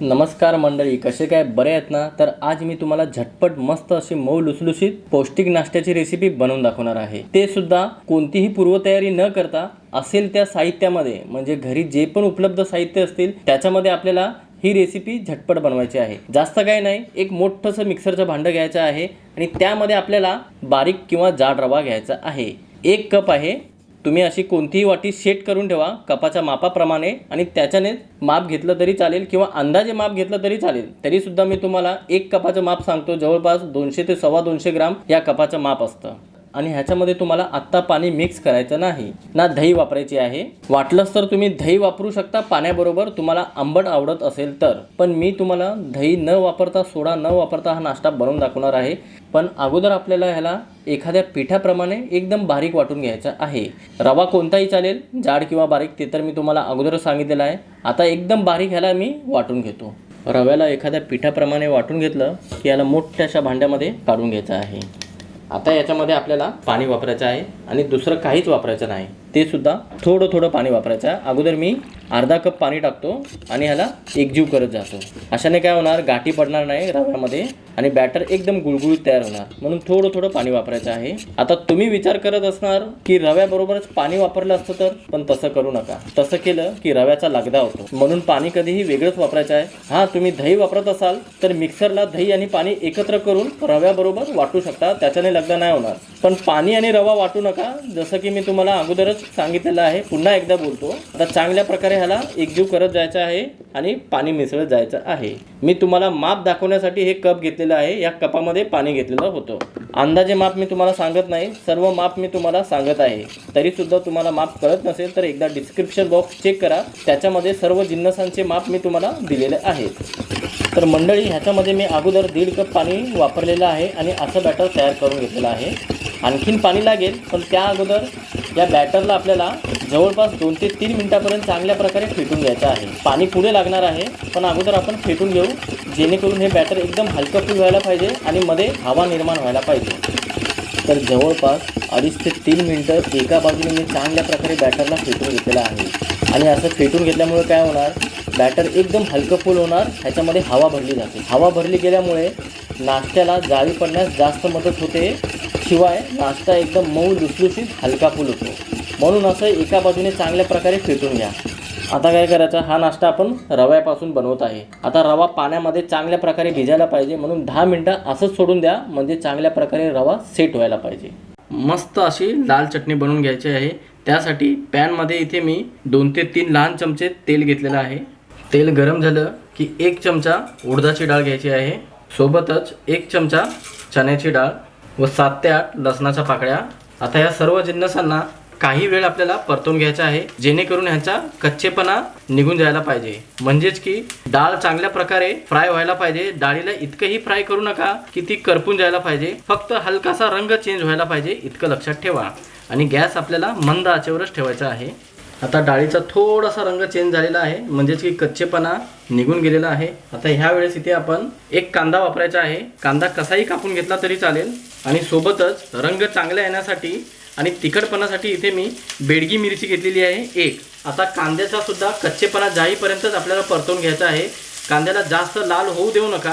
नमस्कार मंडळी कसे काय? बरे आहेत ना? तर आज मी तुम्हाला झटपट मस्त अशी मऊ लुसलुशीत पौष्टिक नाश्त्याची रेसिपी बनवून दाखवणार आहे. ते सुद्धा कोणतीही पूर्वतयारी न करता असेल त्या साहित्यामध्ये म्हणजे घरी जे पण उपलब्ध साहित्य असतील त्याच्यामध्ये आपल्याला ही रेसिपी झटपट बनवायची आहे. जास्त काही नाही एक मोठंसं मिक्सरचं भांडं घ्यायचं आहे आणि त्यामध्ये आपल्याला बारीक किंवा जाड रवा घ्यायचा आहे. एक कप आहे तुम्ही अशी कोणतीही वाटी सेट करून ठेवा कपाच्या मापाप्रमाणे आणि त्याच्याने माप घेतलं तरी चालेल किंवा अंदाजे माप घेतलं तरी चालेल. तरीसुद्धा मी तुम्हाला एक कपाचं माप सांगतो जवळपास दोनशे ते सव्वा दोनशे ग्राम या कपाचं माप असतं. आणि ह्याच्यामध्ये तुम्हाला आत्ता पाणी मिक्स करायचं नाही. ना दही वापरायची आहे. वाटलंच तर तुम्ही दही वापरू शकता पाण्याबरोबर तुम्हाला आंबट आवडत असेल तर. पण मी तुम्हाला दही न वापरता सोडा न वापरता हा नाश्ता बनवून दाखवणार आहे. पण अगोदर आपल्याला ह्याला एखाद्या पिठाप्रमाणे एकदम बारीक वाटून घ्यायचा आहे. रवा कोणताही चालेल जाड किंवा बारीक ते तर मी तुम्हाला अगोदर सांगितलेलं आहे. आता एकदम बारीक ह्याला मी वाटून घेतो. रव्याला एखाद्या पिठाप्रमाणे वाटून घेतलं की याला मोठ्याशा भांड्यामध्ये काढून घ्यायचं आहे. आता याच्यामध्ये आपल्याला पाणी वापरायचं आहे आणि दुसरं काहीच वापरायचं नाही. ते सुद्धा थोडं थोडं पाणी वापरायचं आहे. अगोदर मी अर्धा कप पाणी टाकतो आणि ह्याला एकजीव करत जातो. अशाने काय होणार? गाठी पडणार नाही रव्यामध्ये आणि बॅटर एकदम गुळगुळीत तयार होणार. म्हणून थोडं थोडं पाणी वापरायचं आहे. आता तुम्ही विचार करत असणार की रव्याबरोबरच पाणी वापरलं असतं तर? पण तसं करू नका. तसं केलं की रव्याचा लगदा होतो. म्हणून पाणी कधीही वेगळंच वापरायचं आहे. हां तुम्ही दही वापरत असाल तर मिक्सरला दही आणि पाणी एकत्र करून रव्याबरोबर वाटू शकता. त्याच्याने लगदा नाही होणार. पण पाणी आणि रवा वाटू नका. जसं की मी तुम्हाला अगोदरच सांगितलेलं आहे. पुन्हा एकदा बोलतो. आता चांगल्या प्रकारे ह्याला एकजीव करत जायचं आहे आणि पाणी मिसळत जायचं आहे. मी तुम्हाला माप दाखवण्यासाठी हे कप घेतलेलं आहे. या कपामध्ये पाणी घेतलेलं होतं. अंदाजे माप मी तुम्हाला सांगत नाही. सर्व माप मी तुम्हाला सांगत आहे. तरी सुद्धा तुम्हाला माप कळत नसेल तर एकदा डिस्क्रिप्शन बॉक्स चेक करा. त्याच्यामध्ये सर्व जिन्नसांचे माप मी तुम्हाला दिलेले आहेत. तर मंडळी ह्याच्यामध्ये मी अगोदर दीड कप पाणी वापरलेलं आहे आणि असं बॅटर तयार करून घेतलेलं आहे. आणखीन पाणी लागेल पण त्या अगोदर या बॅटरला आपल्याला जवळपास दोन ते तीन मिनटापर्यंत चांगल्या प्रकारे फेटून घ्यायचं आहे. पाणी पुढे लागणार आहे पण अगोदर आपण फेटून घेऊ जेणेकरून हे बॅटर एकदम हलकं फूल व्हायला पाहिजे आणि मध्ये हवा निर्माण व्हायला पाहिजे. तर जवळपास अडीच ते तीन मिनटं एका बाजूने मी चांगल्या प्रकारे बॅटरला फेटून घेतलेलं आहे. आणि असं फेटून घेतल्यामुळे काय होणार बॅटर एकदम हलकं फुल होणार ह्याच्यामध्ये हवा भरली जाते. हवा भरली गेल्यामुळे नाश्त्याला जाळी पडण्यास जास्त मदत होते शिवाय नाश्ता एकदम मऊ लुसलुसीत हलका फुल होतो. म्हणून असं एका बाजूने चांगल्या प्रकारे फेटून घ्या. आता काय करायचं? हा नाश्ता आपण रव्यापासून बनवत आहे. आता रवा पाण्यामध्ये चांगल्या प्रकारे भिजायला पाहिजे. म्हणून दहा मिनटं असंच सोडून द्या म्हणजे चांगल्या प्रकारे रवा सेट व्हायला पाहिजे. मस्त अशी लाल चटणी बनवून घ्यायची आहे. त्यासाठी पॅनमध्ये इथे मी दोन ते तीन लहान चमचे तेल घेतलेलं आहे. तेल गरम झालं की एक चमचा उडदाची डाळ घ्यायची आहे. सोबतच एक चमचा चण्याची डाळ. व सात ते आठ लसणाच्या पाकळ्या. आता या सर्व जिन्नसांना काही वेळ आपल्याला परतून घ्यायचा आहे जेणेकरून ह्याचा कच्चेपणा निघून जायला पाहिजे. म्हणजेच की डाळ चांगल्या प्रकारे फ्राय व्हायला पाहिजे. डाळीला इतकंही फ्राय करू नका की ती करपून जायला पाहिजे. फक्त हलकासा रंग चेंज व्हायला पाहिजे इतकं लक्षात ठेवा. आणि गॅस आपल्याला मंद आचेवरच ठेवायचा आहे. आता डाळीचा थोडासा रंग चेंज झालेला आहे. म्हणजेच की कच्चेपणा निघून गेलेला आहे. आता ह्या वेळेस इथे आपण एक कांदा वापरायचा आहे. कांदा कसाही कापून घेतला तरी चालेल. आणि सोबतच रंग चांगला येण्यासाठी आणि तिखटपणासाठी इथे मी बेडगी मिरची घेतलेली आहे. एक. आता कांद्याचा सुद्धा कच्चेपणा जाईपर्यंतच आपल्याला परतवून घ्यायचा आहे. कांद्याला जास्त लाल होऊ देऊ नका.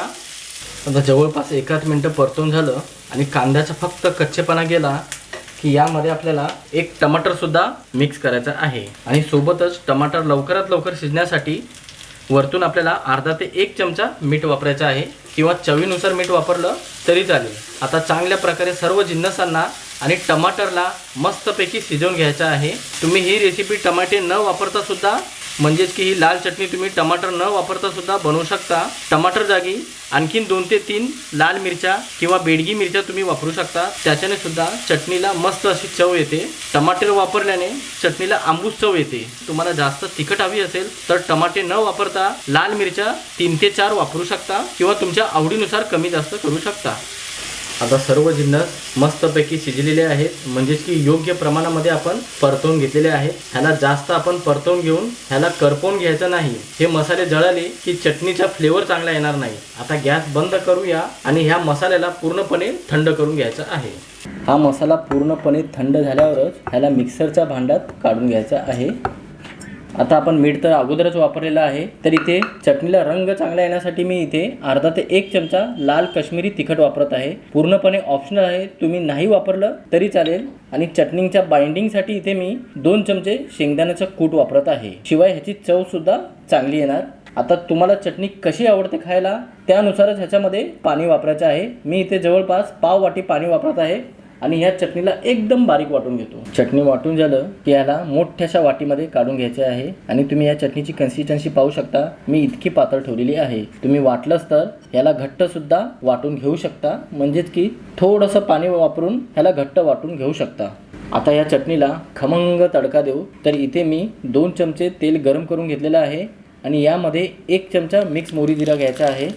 आता जवळपास एकाच मिनटं परतून झालं आणि कांद्याचा फक्त कच्चेपणा गेला. की यामध्ये आपल्याला एक टमाटरसुद्धा मिक्स करायचा आहे. आणि सोबतच टमाटर लवकरात लवकर शिजण्यासाठी वरतून आपल्याला अर्धा ते एक चमचा मीठ वापरायचा आहे. किंवा चवीनुसार मीठ वापरलं तरी चालेल. आता चांगल्या प्रकारे सर्व जिन्नसांना आणि टमाटरला मस्तपैकी शिजवून घ्यायचं आहे. तुम्ही ही रेसिपी टमाटे न वापरता सुद्धा म्हणजेच की ही लाल चटणी तुम्ही टमाटर न वापरता सुद्धा बनवू शकता. टमाटर जागी आणखीन दोन ते तीन लाल मिरच्या किंवा बेडगी मिरच्या तुम्ही वापरू शकता. त्याच्याने सुद्धा चटणीला मस्त अशी चव येते. टमाटर वापरल्याने चटणीला आंबूस चव येते. तुम्हाला जास्त तिखट हवी असेल तर टमाटे न वापरता लाल मिरच्या तीन ते चार वापरू शकता किंवा तुमच्या आवडीनुसार कमी जास्त करू शकता. आता सर्व जिन्नस मस्तपैकी शिजलेले आहेत. म्हणजेच की योग्य प्रमाणामध्ये आपण परतवून घेतलेले आहेत. ह्याला जास्त आपण परतवून घेऊन ह्याला करपवून घ्यायचं नाही. हे मसाले जळाले की चटणीचा फ्लेवर चांगला येणार नाही. आता गॅस बंद करूया आणि ह्या मसाल्याला पूर्णपणे थंड करून घ्यायचा आहे. हा मसाला पूर्णपणे थंड झाल्यावरच ह्याला मिक्सरच्या भांड्यात काढून घ्यायचा आहे. आता आपण मीठ तर अगोदरच वापरलेलं आहे तर इथे चटणीला रंग चांगला येण्यासाठी मी इथे अर्धा ते एक चमचा लाल काश्मीरी तिखट वापरत आहे. पूर्णपणे ऑप्शनल आहे तुम्ही नाही वापरलं तरी चालेल. आणि चटणींच्या बाइंडिंगसाठी इथे मी दोन चमचे शेंगदाण्याचं कूट वापरत आहे. शिवाय ह्याची चव सुद्धा चांगली येणार. आता तुम्हाला चटणी कशी आवडते खायला त्यानुसारच ह्याच्यामध्ये पाणी वापरायचं आहे. मी इथे जवळपास पाव वाटी पाणी वापरत आहे. आणि ह्या चटणीला एकदम बारीक वाटून घेतो. चटणी वाटून झालं की याला मोठ्याशा वाटीमध्ये काढून घ्यायचे आहे. आणि तुम्ही या चटणीची कन्सिस्टन्सी पाहू शकता. मी इतकी पातळ ठेवलेली आहे. तुम्ही वाटलंच तर याला घट्ट सुद्धा वाटून घेऊ शकता. म्हणजेच की थोडंसं पाणी वापरून ह्याला घट्ट वाटून घेऊ शकता. आता या चटणीला खमंग तडका देऊ. तर इथे मी दोन चमचे तेल गरम करून घेतलेलं आहे. आणि यामध्ये एक चमचा मिक्स मोरी जिरा घ्यायचा आहे.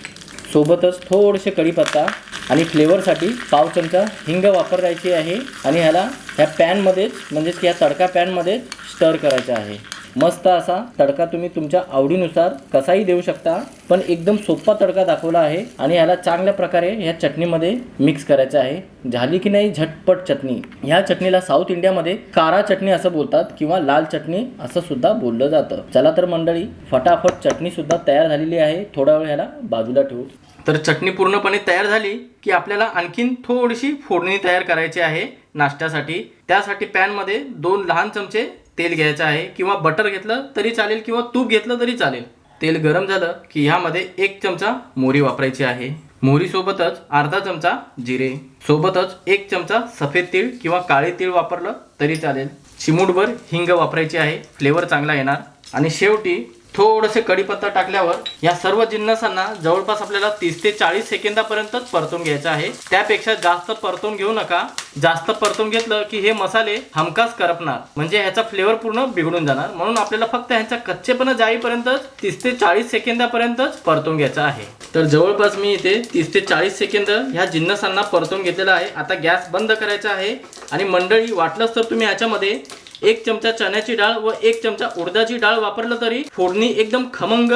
सोबतच थोडेसे कढीपत्ता आणि फ्लेवरसाठी पाव चमचा हिंग वापरायची आहे आणि ह्याला ह्या पॅनमध्येच म्हणजेच या तडका पॅनमध्ये स्टर करायचा आहे. मस्त असा तडका तुम्ही तुमच्या आवडीनुसार कसाही देऊ शकता पण एकदम सोपा तडका दाखवला आहे आणि ह्याला चांगल्या प्रकारे ह्या चटणीमध्ये मिक्स करायचं आहे. झाली की नाही? झटपट चटणी. ह्या चटणीला साऊथ इंडियामध्ये कारा चटणी असं बोलतात किंवा लाल चटणी असं सुद्धा बोललं जातं. चला तर मंडळी फटाफट चटणी सुद्धा तयार झालेली आहे. थोडा वेळ ह्याला बाजूला ठेवू. तर चटणी पूर्णपणे तयार झाली की आपल्याला आणखीन थोडीशी फोडणी तयार करायची आहे नाश्त्यासाठी. त्यासाठी पॅनमध्ये दोन लहान चमचे तेल घ्यायचं आहे किंवा बटर घेतलं तरी चालेल किंवा तूप घेतलं तरी चालेल. तेल गरम झालं की ह्यामध्ये एक चमचा मोहरी वापरायची आहे. मोहरीसोबतच अर्धा चमचा जिरे. सोबतच एक चमचा सफेद तीळ किंवा काळे तीळ वापरलं तरी चालेल. चिमूटभर हिंग वापरायची आहे. फ्लेवर चांगला येणार. आणि शेवटी थोडंसे कढीपत्ता टाकल्यावर या सर्व जिन्नसांना जवळपास आपल्याला तीस ते चाळीस सेकंदापर्यंतच परतून घ्यायचं आहे. त्यापेक्षा जास्त परतून घेऊ नका. जास्त परतून घेतलं की हे मसाले हमखास करपणार. म्हणजे ह्याचा फ्लेवर पूर्ण बिघडून जाणार. म्हणून आपल्याला फक्त ह्याचा कच्चेपणा जाईपर्यंतच तीस ते चाळीस सेकंदापर्यंतच परतून घ्यायचा आहे. तर जवळपास मी इथे तीस ते चाळीस सेकंद ह्या जिन्नसांना परतून घेतलेला आहे. आता गॅस बंद करायचा आहे. आणि मंडळी वाटलंच तर तुम्ही ह्याच्यामध्ये एक चमचा चण्याची डाळ व एक चमचा उडदाची डाळ वापरलं तरी फोडणी एकदम खमंग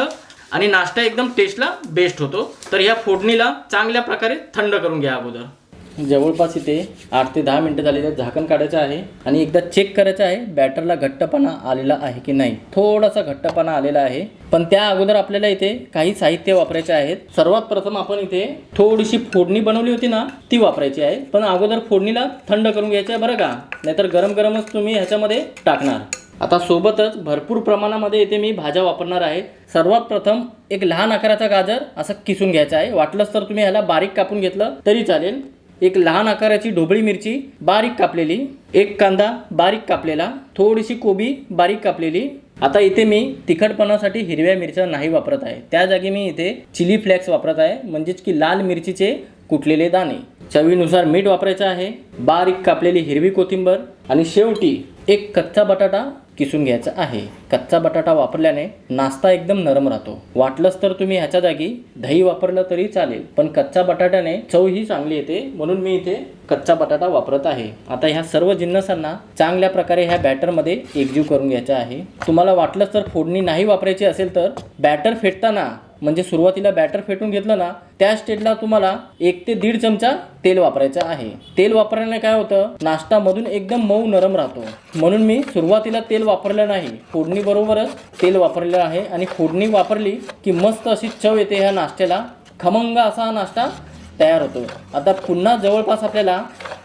आणि नाश्ता एकदम टेस्टला बेस्ट होतो. तर ह्या फोडणीला चांगल्या प्रकारे थंड करून घ्या अगोदर. जवळपास इथे आठ ते दहा मिनटं झालेले आहेत. झाकण काढायचं आहे आणि एकदा चेक करायचं आहे बॅटरला घट्टपणा आलेला आहे की नाही. थोडासा घट्टपणा आलेला आहे. पण त्या अगोदर आपल्याला इथे काही साहित्य वापरायचे आहेत. सर्वात प्रथम आपण इथे थोडीशी फोडणी बनवली होती ना ती वापरायची आहे. पण अगोदर फोडणीला थंड करून घ्यायचं आहे बरं का? नाहीतर गरम गरमच तुम्ही ह्याच्यामध्ये टाकणार. आता सोबतच भरपूर प्रमाणामध्ये इथे मी भाज्या वापरणार आहे. सर्वात प्रथम एक लहान आकाराचा गाजर असं किसून घ्यायचा आहे. वाटलंच तर तुम्ही ह्याला बारीक कापून घेतलं तरी चालेल. एक लहान आकाराची ढोबळी मिरची बारीक कापलेली एक कांदा बारीक कापलेला थोडीशी कोबी बारीक कापलेली. आता इथे मी तिखटपणासाठी हिरव्या मिरच्या नाही वापरत आहे. त्या जागी मी इथे चिली फ्लेक्स वापरत आहे. म्हणजेच की लाल मिरचीचे कुटलेले दाणे. चवीनुसार मीठ वापरायचं आहे. बारीक कापलेली हिरवी कोथिंबर आणि शेवटी एक कच्चा बटाटा किसून घ्यायचा आहे. कच्चा बटाटा वापरल्याने नाश्ता एकदम नरम राहतो. वाटलंच तर तुम्ही ह्याच्या जागी दही वापरलं तरी चालेल पण कच्चा बटाट्याने चव ही चांगली येते म्हणून मी इथे कच्चा बटाटा वापरत आहे. आता ह्या सर्व जिन्नसांना चांगल्या प्रकारे ह्या बॅटरमध्ये एकजीव करून घ्यायचा आहे. तुम्हाला वाटलंच तर फोडणी नाही वापरायची असेल तर बॅटर फेटताना म्हणजे सुरुवातीला बॅटर फेटून घेतलं ना त्या स्टेजला तुम्हाला एक ते दीड चमचा तेल वापरायचं आहे. तेल वापरल्याने काय होतं? नाश्ता मधून एकदम मऊ नरम राहतो. म्हणून मी सुरुवातीला तेल वापरलं नाही फोडणी बरोबरच तेल वापरलेलं आहे आणि फोडणी वापरली की मस्त अशी चव येते ह्या नाश्त्याला. खमंग असा हा नाश्ता तयार होतो. आता पुन्हा जवळपास आपल्याला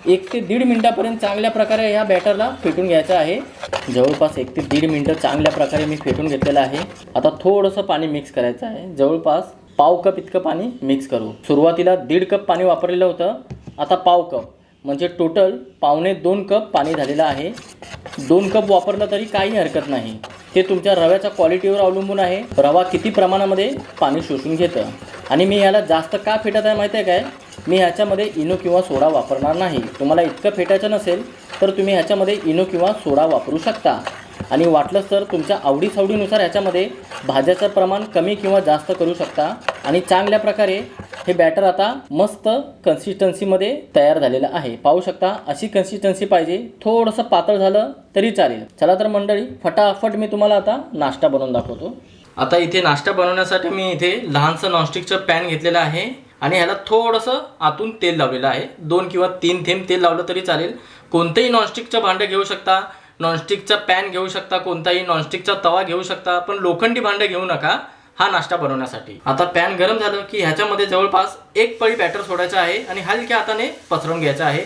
एक ते दीड मिनटापर्यंत चांगल्या प्रकारे ह्या बॅटरला फेटून घ्यायचं आहे. जवळपास एक ते दीड मिनटं चांगल्या प्रकारे मी फेटून घेतलेलं आहे. आता थोडंसं पाणी मिक्स करायचं आहे. जवळपास पाव कप इतकं पाणी मिक्स करू. सुरुवातीला दीड कप पाणी वापरलेलं होतं. आता पाव कप म्हणजे टोटल पावणे दोन कप पाणी झालेलं आहे. दोन कप वापरलं तरी काही हरकत नाही. ते तुमच्या रव्याच्या क्वालिटीवर अवलंबून आहे. रवा किती प्रमाणामध्ये पाणी शोषून घेतं. आणि मी याला जास्त का फेटत आहे माहिती आहे काय? मी ह्याच्यामध्ये इनो किंवा सोडा वापरणार नाही. तुम्हाला इतकं फेटायचं नसेल तर तुम्ही ह्याच्यामध्ये इनो किंवा सोडा वापरू शकता. आणि वाटलंच तर तुमच्या आवडीसावडीनुसार ह्याच्यामध्ये भाज्याचं प्रमाण कमी किंवा जास्त करू शकता. आणि चांगल्या प्रकारे हे बॅटर आता मस्त कन्सिस्टन्सीमध्ये तयार झालेलं आहे. पाहू शकता अशी कन्सिस्टन्सी पाहिजे. थोडंसं पातळ झालं तरी चालेल. चला तर मंडळी फटाफट मी तुम्हाला आता नाश्ता बनवून दाखवतो. आता इथे नाश्ता बनवण्यासाठी मी इथे लहानसं नॉनस्टिकचं पॅन घेतलेलं आहे. आणि ह्याला थोडंसं आतून तेल लावलेलं आहे. दोन किंवा तीन थेंब तेल लावलं तरी चालेल. कोणतंही नॉनस्टिकचं भांडं घेऊ शकता. नॉनस्टिकचा पॅन घेऊ शकता कोणताही नॉनस्टिकचा तवा घेऊ शकता पण लोखंडी भांडं घेऊ नका हा नाश्ता बनवण्यासाठी. आता पॅन गरम झालं की ह्याच्यामध्ये जवळपास एक पळी बॅटर सोडायचं आहे आणि हलक्या हाताने पसरवून घ्यायचं आहे.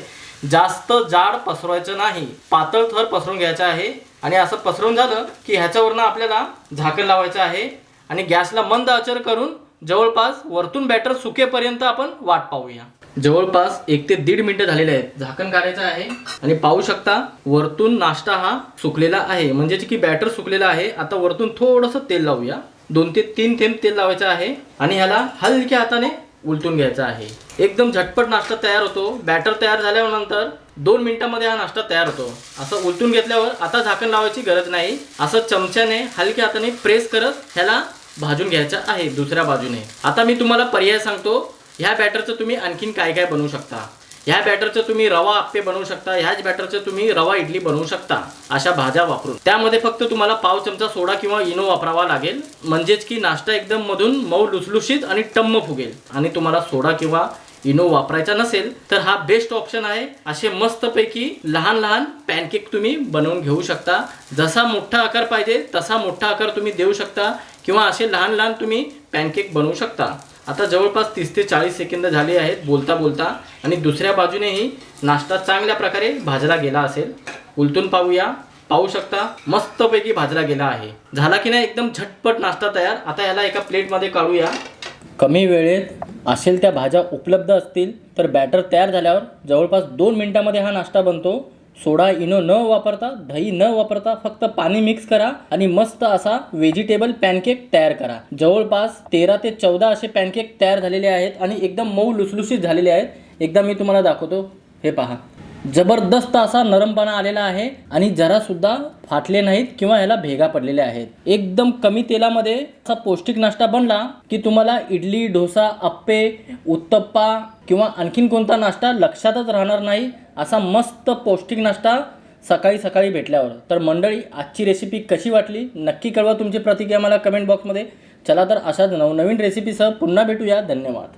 जास्त जाड पसरवायचं नाही. पातळ थर पसरून घ्यायचं आहे. आणि असं पसरून झालं की ह्याच्यावरनं आपल्याला झाकण लावायचं आहे. आणि गॅसला मंद आचर करून जवळपास वरतून बॅटर सुकेपर्यंत आपण वाट पाहूया. जवळपास एक ते दीड मिनिटं झालेले आहेत. झाकण काढायचं आहे आणि पाहू शकता वरतून नाश्ता हा सुकलेला आहे. म्हणजे की बॅटर सुकलेला आहे. आता वरतून थोडंसं तेल लावूया. दोन ते तीन थेंब तेल लावायचं आहे आणि ह्याला हलक्या हाताने उलटून घ्यायचा आहे. एकदम झटपट नाश्ता तयार होतो. बॅटर तयार झाल्यानंतर दोन मिनिटांमध्ये हा नाश्ता तयार होतो. असं उलटून घेतल्यावर आता झाकण लावायची गरज नाही. असं चमच्याने हलक्या हाताने प्रेस करत ह्याला भाजून घ्यायचा आहे दुसऱ्या बाजूने. आता मी तुम्हाला पर्याय सांगतो ह्या बॅटरचं तुम्ही आणखीन काय काय बनवू शकता. ह्या बॅटरचं तुम्ही रवा आप्पे बनवू शकता ह्याच बॅटरचं तुम्ही रवा इडली बनवू शकता अशा भाज्या वापरून. त्यामध्ये फक्त तुम्हाला पाव चमचा सोडा किंवा इनो वापरावा लागेल. म्हणजेच की नाश्ता एकदम मधून मऊ लुसलुशीत आणि टम्म फुगेल. आणि तुम्हाला सोडा किंवा इनो वापरायचा नसेल तर हा बेस्ट ऑप्शन आहे. असे मस्तपैकी लहान लहान पॅनकेक तुम्ही बनवून घेऊ शकता. जसा मोठा आकार पाहिजे तसा मोठा आकार तुम्ही देऊ शकता किंवा असे लहान लहान तुम्ही पॅनकेक बनवू शकता. आता जवळपास तीस ते चाळीस सेकंद झाले आहेत बोलता बोलता. आणि दुसऱ्या बाजूनेही नाश्ता चांगल्या प्रकारे भाजला गेला असेल. उलटून पाहूया. पाहू शकता मस्तपैकी भाजला गेला आहे. झाला की नाही एकदम झटपट नाश्ता तयार. आता याला एका प्लेटमध्ये काढूया. कमी वेळेत असेल त्या भाज्या उपलब्ध असतील तर बॅटर तयार झाल्यावर जवळपास दोन मिनिटामध्ये हा नाश्ता बनतो. सोडा इनो न वापरता दही न वापरता फक्त पाणी मिक्स करा आणि मस्त असा व्हेजिटेबल पॅनकेक तयार करा. जवळपास तेरा ते चौदा असे पॅनकेक तयार झालेले आहेत आणि एकदम मऊ लुसलुशीत झालेले आहेत. एकदा मी तुम्हाला दाखवतो. हे पहा. जबरदस्त असा नरमपणा आलेला आहे आणि जरासुद्धा फाटले नाहीत किंवा ह्याला भेगा पडलेल्या आहेत. एकदम कमी तेलामध्ये असा पौष्टिक नाश्ता बनला की तुम्हाला इडली डोसा अप्पे उत्तप्पा किंवा आणखीन कोणता नाश्ता लक्षातच राहणार नाही असा मस्त पौष्टिक नाश्ता सकाळी सकाळी भेटल्यावर. तर मंडळी आजची रेसिपी कशी वाटली? नक्की कळवा तुमची प्रतिक्रिया मला कमेंट बॉक्समध्ये चला तर अशाच नवनवीन रेसिपीसह पुन्हा भेटूया. धन्यवाद.